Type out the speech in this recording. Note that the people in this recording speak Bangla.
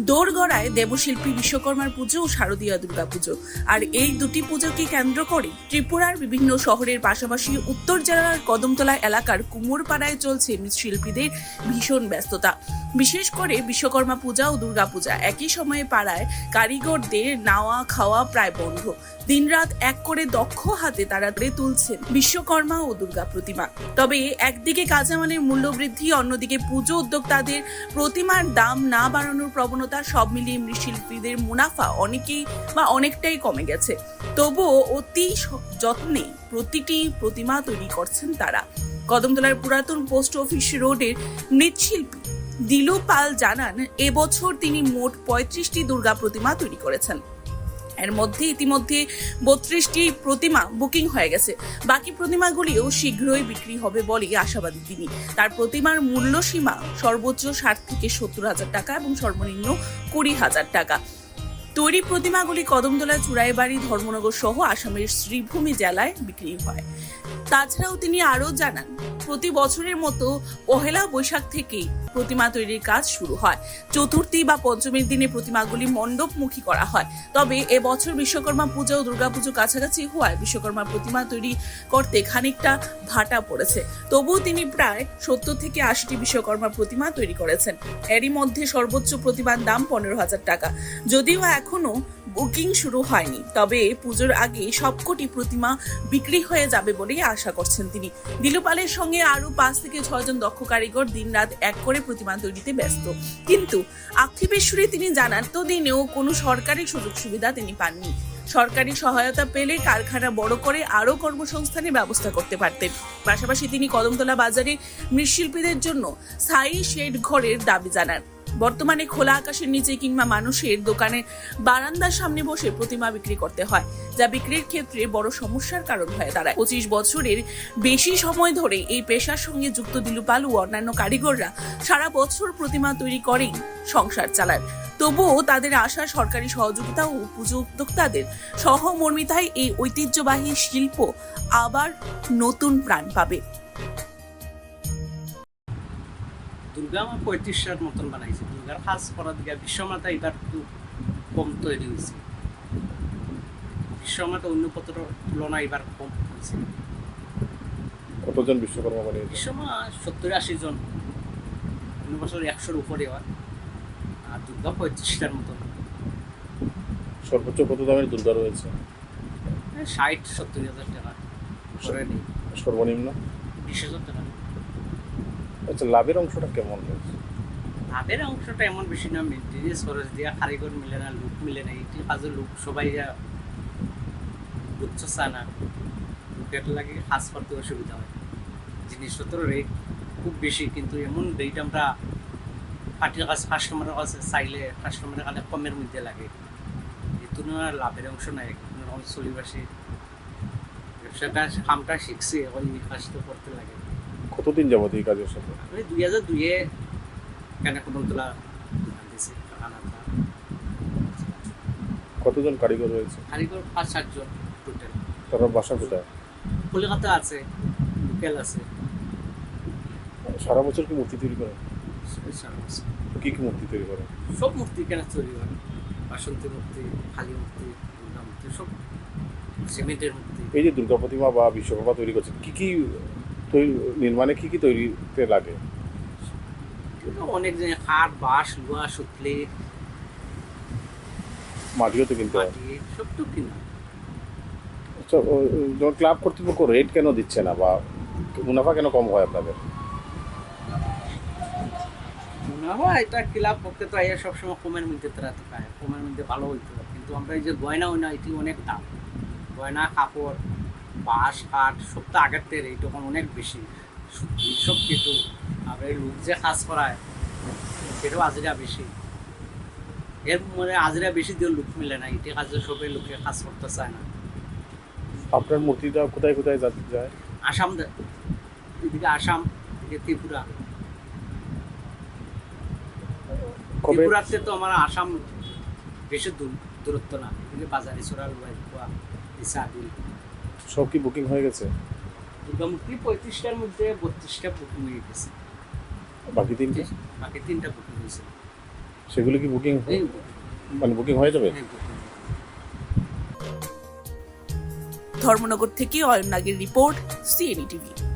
দোরগড়ায় দেবশিল্পী বিশ্বকর্মার পুজো ও শারদীয় দুর্গা পুজো আর এই দুটি পুজোকে কেন্দ্র করে ত্রিপুরার বিভিন্ন শহরের পাশাপাশি উত্তর জেলার কদমতলা এলাকার কুমোরপাড়ায় চলছে মৃৎশিল্পীদের ভীষণ ব্যস্ততা। বিশেষ করে বিশ্বকর্মা পূজা ও দুর্গা পূজা। একই সময়ে পাড়ায় কারিগরদের নাওয়া খাওয়া প্রায় বন্ধ। দিনরাত এক করে দক্ষ হাতে তারা তুলছেন বিশ্বকর্মা ও দুর্গা প্রতিমা। তবে একদিকে কাঁচামালের মূল্য বৃদ্ধি অন্যদিকে পুজো উদ্যোক্তাদের প্রতিমার দাম না বাড়ানোর প্রবণতা সব মিলিয়ে মৃৎশিল্পীদের মুনাফা অনেকেই বা অনেকটাই কমে গেছে। তবুও অতি যত্নে প্রতিটি প্রতিমা তৈরি করছেন তারা। কদমতলার পুরাতন পোস্ট অফিস রোডের মৃৎশিল্পী দিলু পাল জানান, এবছর তিনি মোট পঁয়ত্রিশটি দুর্গা প্রতিমা তৈরি করেছেন। এর মধ্যে ইতিমধ্যে বত্রিশটি প্রতিমা বুকিং হয়ে গেছে। বাকি প্রতিমাগুলিও শীঘ্রই বিক্রি হবে বলে আশাবাদী তিনি। তার প্রতিমার মূল্য সীমা সর্বোচ্চ ষাট থেকে সত্তর হাজার টাকা এবং সর্বনিম্ন কুড়ি হাজার টাকা। তৈরি প্রতিমাগুলি কদমতলা চুড়াইবাড়ি ধর্মনগর সহ আসামের শ্রীভূমি জেলায় বিক্রি হয়। তাছাড়াও তিনি আরও জানান, প্রতি বছরের মতো পহেলা বৈশাখ থেকেই প্রতিমা তৈরির কাজ শুরু হয়। চতুর্থী বা পঞ্চমীর দিনে প্রতিমাগুলি মণ্ডপমুখী করা হয়। তবে এবছর বিশ্বকর্মা পূজা ও দুর্গাপুজো কাছাকাছি হওয়ায় বিশ্বকর্মা প্রতিমা তৈরি করতে খানিকটা ভাটা পড়েছে। তবুও তিনি প্রায় সত্তর থেকে আশিটি বিশ্বকর্মা প্রতিমা তৈরি করেছেন। এরই মধ্যে সর্বোচ্চ প্রতিমার দাম পনেরো হাজার টাকা। যদিও এখনও বুকিং শুরু হয়নি। তবে পুজোর আগে সবকটি প্রতিমা বিক্রি হয়ে যাবে বলেই আশা করছেন তিনি। দিলুপালের সঙ্গে আরও পাঁচ থেকে ছয়জন দক্ষ কারিগর দিনরাত এক করে প্রতিমা তৈরিতে ব্যস্ত। কিন্তু আক্ষেপেশ্বরী তিনি জানান তো দিনেও কোনো সরকারি সুযোগ সুবিধা তিনি পাননি। সরকারি সহায়তা পেলে কারখানা বড় করে আরও কর্মসংস্থানের ব্যবস্থা করতে পারতেন। পাশাপাশি তিনি কদমতলা বাজারে মৃৎশিল্পীদের জন্য স্থায়ী শেড ঘরের দাবি জানান। বর্তমানে খোলা আকাশের নিচে কিংবা মানুষের দোকানে বারান্দার সামনে বসে প্রতিমা বিক্রি করতে হয়, যা বিক্রির ক্ষেত্রে বড় সমস্যার কারণ হয়ে দাঁড়ায়। পঁচিশ বছরের বেশি সময় ধরে এই পেশার সঙ্গে যুক্ত দিলুপাল অন্যান্য কারিগররা সারা বছর প্রতিমা তৈরি করেই সংসার চালান তবুও তাদের আশা সরকারি সহযোগিতা ও পুজো উদ্যোক্তাদের সহমর্মিতায় এই ঐতিহ্যবাহী শিল্প আবার নতুন প্রাণ পাবে। দুর্গা আমার পঁয়ত্রিশটার মতন বানাইছে। দুর্গার কাজ করার দিকে বিশ্বমাতা এবার একটু কম তৈরি হয়েছে বিশ্বমাতা অন্য কত তুলনায় এবার কম হয়েছে কতজন বিশ্বকর্মা বানিয়েছে? বিশ্বমা সত্তর আশি জন। অন্য বছর একশোর উপরে হয়। আর দুর্গা পঁয়ত্রিশটার মতন। সর্বোচ্চ কত দামের দুর্গা রয়েছে? ষাট সত্তর হাজার টাকা। সর্বনিম্ন? বিশ হাজার টাকা। আচ্ছা লাভের অংশটা কেমন রয়েছে? তাদের অংশটা এমন বেশি না মেনটেনেন্স খরচ দিয়া, কারিগর মিলে না, লোক মিলে না এটি কাজে লোক সবাই যা না, লোকের লাগে কাজ করতে অসুবিধা হয়। জিনিসপত্র রেট খুব বেশি, কিন্তু এমন রেট আমরা পার্টির কাছে কাস্টমারের কাছে চাইলে কাস্টমারের কাছে কমের মধ্যে লাগে। এই তুলনায় লাভের অংশ নাই কোনোরকম চলিবাসি। ব্যবসাটা, কামটা শিখছি, এখন কাজটা করতে লাগে। কতদিন যাবত এই কাজের সাথে? আমি দুই হাজার দুইয়ে কেন কদমতলা দোকান দিয়েছি কতজন কারিগর রয়েছে? কারিগর পাঁচ সাতজন টোটাল তারা বাসা কোথায়? কলকাতা আছে লোকাল আছে। সারা বছর কি মূর্তি তৈরি করে কি কি মূর্তি তৈরি করে সব মূর্তি কেন তৈরি হয়। বাসন্তী মূর্তি কালী মূর্তি দুর্গা মূর্তি সব। সিমেন্টের মূর্তি। এই যে দুর্গা প্রতিমা বা বিশ্বকর্মা তৈরি করছে কি কি তৈরি নির্মাণে কি কি তৈরিতে লাগে? কিন্তু অনেক জায়গায় কাঠ বাঁশ লোহা সুতলি। মাটিও তো কিনতে হয়। সব তো কিনা। আচ্ছা যখন ক্লাব কর্তৃপক্ষ রেট কেন দিচ্ছে না বা মুনাফা কেন কম হয় আপনাদের? মনে হয় এটা ক্লাব পক্ষে তো আইয়া সবসময় কমের মধ্যে তারা পায় কমের মধ্যে ভালো হইতো কিন্তু আমরা এই যে গয়না ওয়না এটি অনেক দাম। গয়না কাপড় বাঁশ কাঠ সব তো আগের থেকে রেট তখন অনেক বেশি। সব কিছু আর এই লোক যে কাজ করায় সেটাও হাজিরা বেশি। এর মানে হাজিরা বেশি দিয়ে লোক মিলে না এটি কাজে সবাই লোকে কাজ করতে চায় না। আপনার মূর্তিটা কোথায় কোথায় যায়? আসাম এদিকে আসাম এদিকে ত্রিপুরা। ত্রিপুরাতে তো আমার আসাম বেশি দূর দূরত্ব না। এদিকে বাজারে চোরাল বাইকুয়া ইসাদুল সব কি বুকিং হয়ে গেছে? মোটামুটি পঁয়ত্রিশটার মধ্যে বত্রিশটা বুকিং হয়ে গেছে। বাকি তিনটে? বাকি তিনটা বুকিং হয়েছে। সেগুলো কি বুকিং এই মানে বুকিং হয়ে যাবে? এই- ধর্মনগর থেকে অয়ন নাগের রিপোর্ট সিএনই টিভি।